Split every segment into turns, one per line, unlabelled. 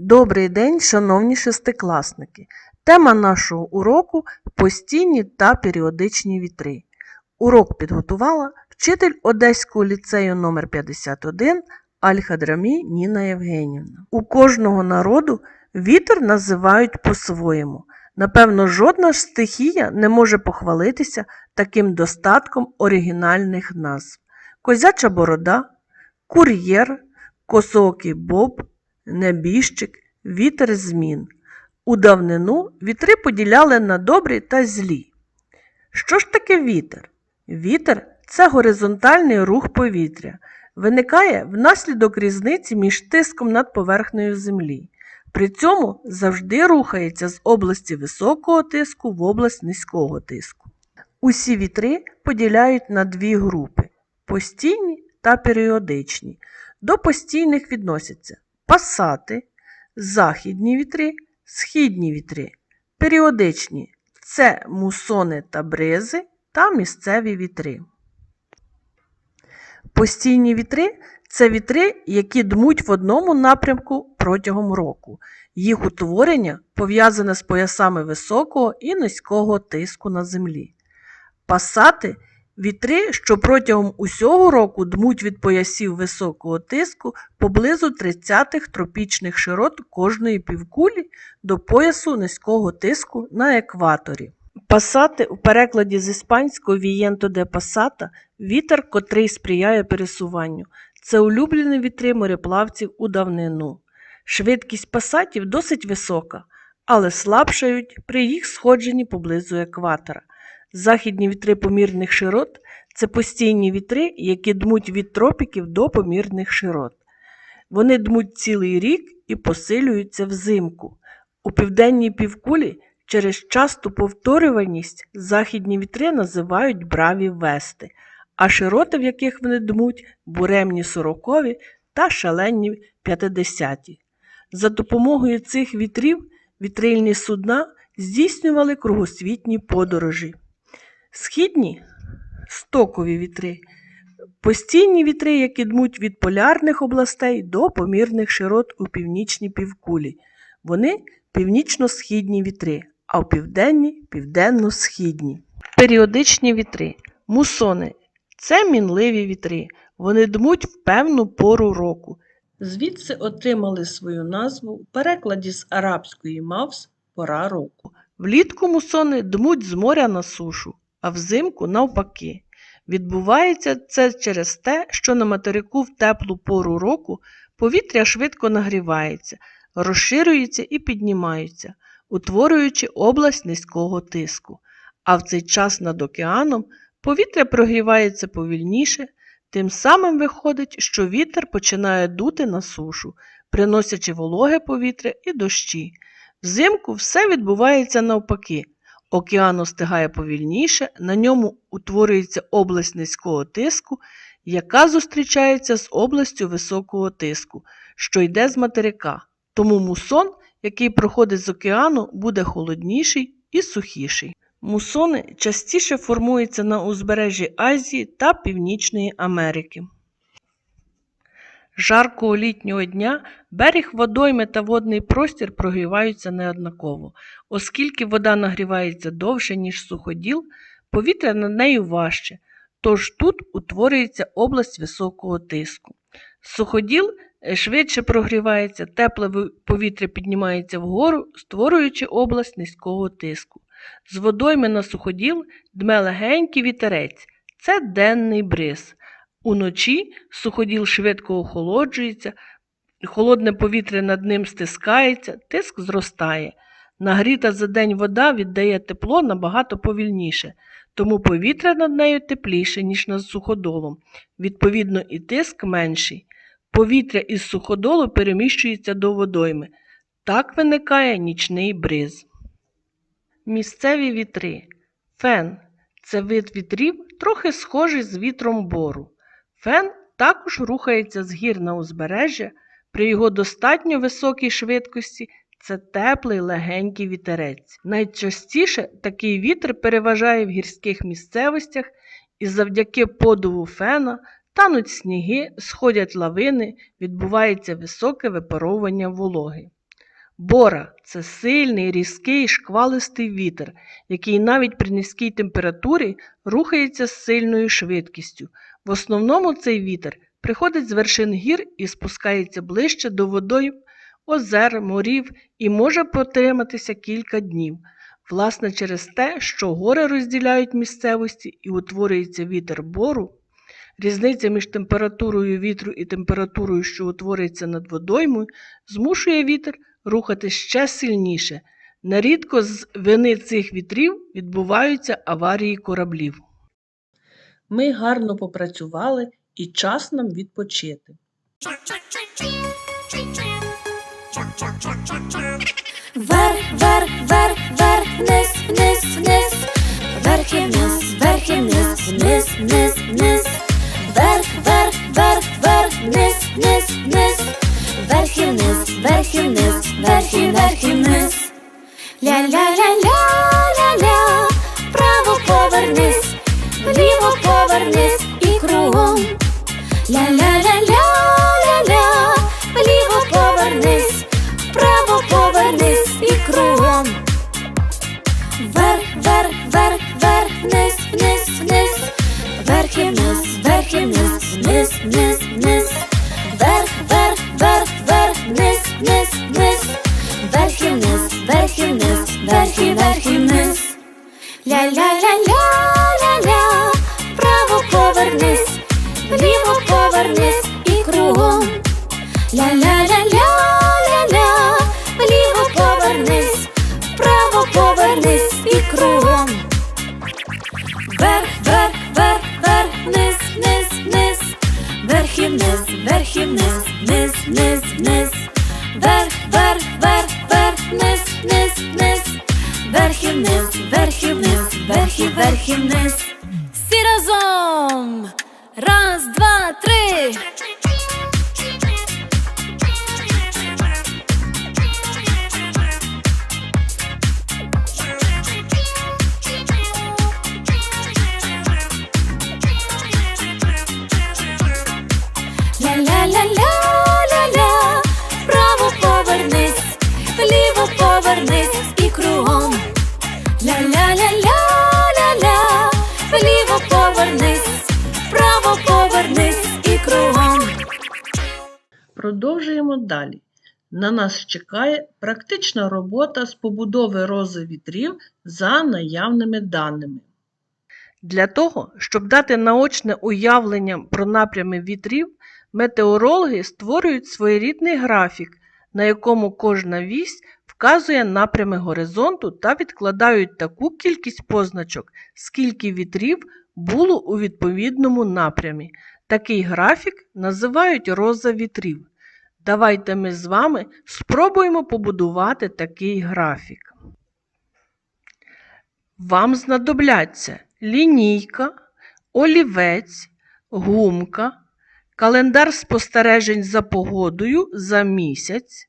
Добрий день, шановні шестикласники! Тема нашого уроку постійні та періодичні вітри. Урок підготувала вчитель Одеського ліцею номер 51 Аль-Хадрамі Ніна Євгенівна. У кожного народу вітер називають по-своєму. Напевно, жодна ж стихія не може похвалитися таким достатком оригінальних назв: Козяча борода, кур'єр, косоокий боб, небіжчик, вітер змін. У давнину вітри поділяли на добрі та злі. Що ж таке вітер? Вітер це горизонтальний рух повітря. Виникає внаслідок різниці між тиском над поверхнею землі. При цьому завжди рухається з області високого тиску в область низького тиску. Усі вітри поділяють на дві групи постійні та періодичні. До постійних відносяться пасати, західні вітри, східні вітри, періодичні це мусони та бризи та місцеві вітри. Постійні вітри це вітри, які дмуть в одному напрямку протягом року. Їх утворення пов'язане з поясами високого і низького тиску на землі. Пасати вітри, що протягом усього року дмуть від поясів високого тиску поблизу 30-х тропічних широт кожної півкулі до поясу низького тиску на екваторі. Пасати у перекладі з іспанського вієнто де пасата вітер, котрий сприяє пересуванню. Це улюблені вітри мореплавців у давнину. Швидкість пасатів досить висока, але слабшають при їх сходженні поблизу екватора. Західні вітри помірних широт це постійні вітри, які дмуть від тропіків до помірних широт. Вони дмуть цілий рік і посилюються взимку. У південній півкулі через часту повторюваність західні вітри називають браві вести, а широти, в яких вони дмуть, буремні сорокові та шалені п'ятидесяті. За допомогою цих вітрів вітрильні судна здійснювали кругосвітні подорожі. Східні стокові вітри, постійні вітри, які дмуть від полярних областей до помірних широт у північній півкулі. Вони північно-східні вітри, а в південні південно-східні. Періодичні вітри. Мусони це мінливі вітри. Вони дмуть в певну пору року. Звідси отримали свою назву в перекладі з арабської мавс пора року. Влітку мусони дмуть з моря на сушу, а взимку навпаки. Відбувається це через те, що на материку в теплу пору року повітря швидко нагрівається, розширюється і піднімається, утворюючи область низького тиску. А в цей час над океаном повітря прогрівається повільніше, тим самим виходить, що вітер починає дути на сушу, приносячи вологе повітря і дощі. Взимку все відбувається навпаки. Океан остигає повільніше, на ньому утворюється область низького тиску, яка зустрічається з областю високого тиску, що йде з материка. Тому мусон, який проходить з океану, буде холодніший і сухіший. Мусони частіше формуються на узбережжі Азії та Північної Америки. Жаркого літнього дня берег водойми та водний простір прогріваються неоднаково. Оскільки вода нагрівається довше, ніж суходіл, повітря над нею важче, тож тут утворюється область високого тиску. Суходіл е, швидше прогрівається, тепле повітря піднімається вгору, створюючи область низького тиску. З водойми на суходіл дме легенький вітерець це денний бриз. Уночі суходіл швидко охолоджується, холодне повітря над ним стискається, тиск зростає. Нагріта за день вода віддає тепло набагато повільніше, тому повітря над нею тепліше, ніж над суходолом. Відповідно, і тиск менший. Повітря із суходолу переміщується до водойми. Так виникає нічний бриз. Місцеві вітри. Фен це вид вітрів, трохи схожий з вітром бору. Фен також рухається з гір на узбережжя. При його достатньо високій швидкості це теплий легенький вітерець. Найчастіше такий вітер переважає в гірських місцевостях і завдяки подуву фена тануть сніги, сходять лавини, відбувається високе випаровування вологи. Бора це сильний, різкий, шквалистий вітер, який навіть при низькій температурі рухається з сильною швидкістю. В основному цей вітер приходить з вершин гір і спускається ближче до водойм, озер, морів і може протриматися кілька днів. Власне, через те, що гори розділяють місцевості і утворюється вітер бору, різниця між температурою вітру і температурою, що утворюється над водоймою, змушує вітер рухати ще сильніше. Нарідко з вини цих вітрів відбуваються аварії кораблів. Ми гарно попрацювали і час нам відпочити.
Вверх, вверх, вверх, вверх, вниз, вниз, вниз, вверх і вниз, вверх і вниз, вниз, вниз, вниз, вверх, вверх, вверх, вверх, вниз, вниз, вниз, вверх і вниз, вверх і вниз, вверх і вниз. Ля-ля-ля-ля-ля-ля, Ля-ля-ля-ля-ля-ля, вліво повернись, вправо повернись і кругом. Вверх, вверх, вверх, вверх, вниз, вниз, вниз, вверх і вниз, вверх і вниз, вниз, вниз, вниз, вверх, вверх, вверх, вверх, вниз, вниз, вниз, вверх і вниз, вверх і вниз, вверх і вверх і вниз. Ля-ля-ля-ля-ля-ля, вверх і вниз, вверх і вниз, вниз, вниз, вниз, вверх, вверх, вверх, вверх, вниз, вниз, вниз, вверх і вниз, вверх і вниз, вверх і вверх і вниз. Всі разом! Раз, два, три!
Продовжуємо далі. На нас чекає практична робота з побудови рози вітрів за наявними даними. Для того, щоб дати наочне уявлення про напрями вітрів, метеорологи створюють своєрідний графік, на якому кожна вісь вказує напрями горизонту та відкладають таку кількість позначок, скільки вітрів було у відповідному напрямі. Такий графік називають роза вітрів. Давайте ми з вами спробуємо побудувати такий графік. Вам знадобляться лінійка, олівець, гумка, календар спостережень за погодою за місяць.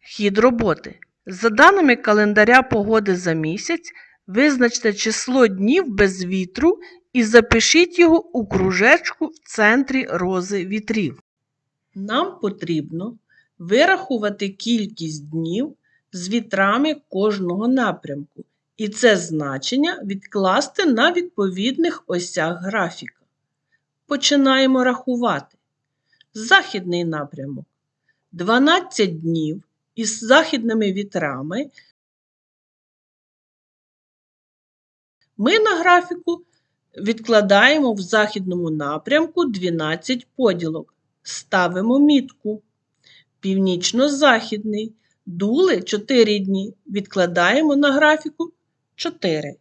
Хід роботи. За даними календаря погоди за місяць, визначте число днів без вітру і запишіть його у кружечку в центрі рози вітрів. Нам потрібно вирахувати кількість днів з вітрами кожного напрямку, і це значення відкласти на відповідних осях графіка. Починаємо рахувати. Західний напрямок 12 днів із західними вітрами. Ми на графіку відкладаємо в західному напрямку 12 поділок. Ставимо мітку. Північно-західний. Дули 4 дні. Відкладаємо на графіку 4.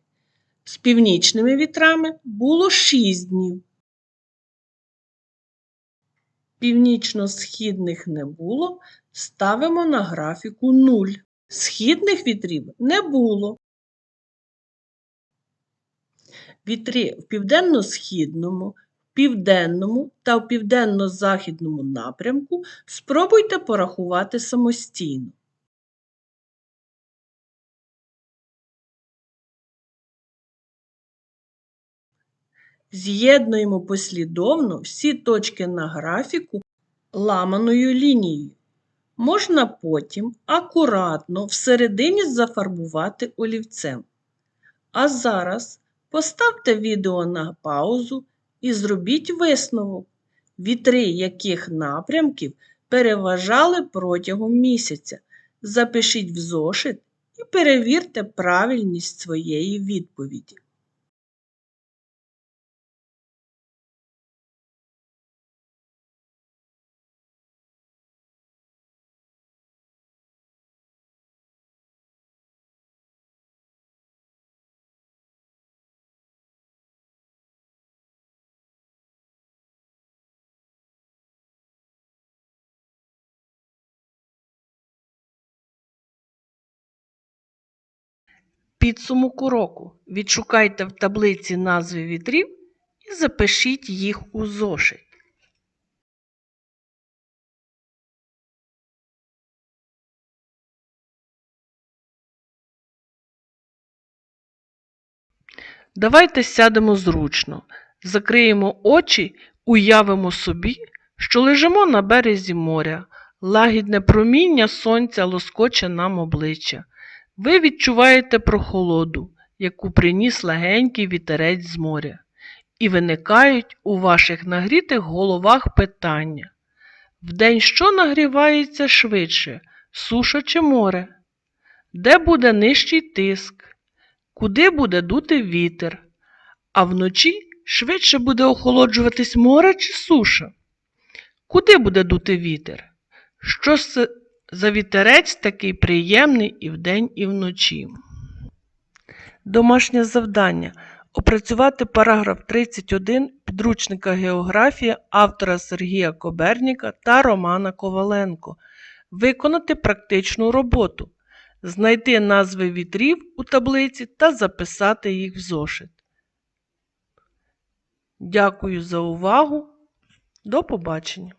З північними вітрами було 6 днів. Північно-східних не було. Ставимо на графіку 0. Східних вітрів не було. Вітри в південно-східному, південному та в південно-західному напрямку спробуйте порахувати самостійно. З'єднуємо послідовно всі точки на графіку ламаною лінією. можна потім акуратно всередині зафарбувати олівцем. А зараз поставте відео на паузу і зробіть висновок, вітри яких напрямків переважали протягом місяця. Запишіть в зошит і перевірте правильність своєї відповіді. Підсумок уроку. Відшукайте в таблиці назви вітрів і запишіть їх у зошит. Давайте сядемо зручно, закриємо очі, уявимо собі, що лежимо на березі моря, лагідне проміння сонця лоскоче нам обличчя. Ви відчуваєте прохолоду, яку приніс легенький вітерець з моря, і виникають у ваших нагрітих головах питання. Вдень що нагрівається швидше, суша чи море? Де буде нижчий тиск? Куди буде дути вітер? А вночі швидше буде охолоджуватись море чи суша? Куди буде дути вітер? Що ж це за вітерець такий приємний і вдень, і вночі? Домашнє завдання. Опрацювати параграф 31 підручника географія автора Сергія Коберніка та Романа Коваленко. Виконати практичну роботу. Знайти назви вітрів у таблиці та записати їх в зошит. Дякую за увагу. До побачення!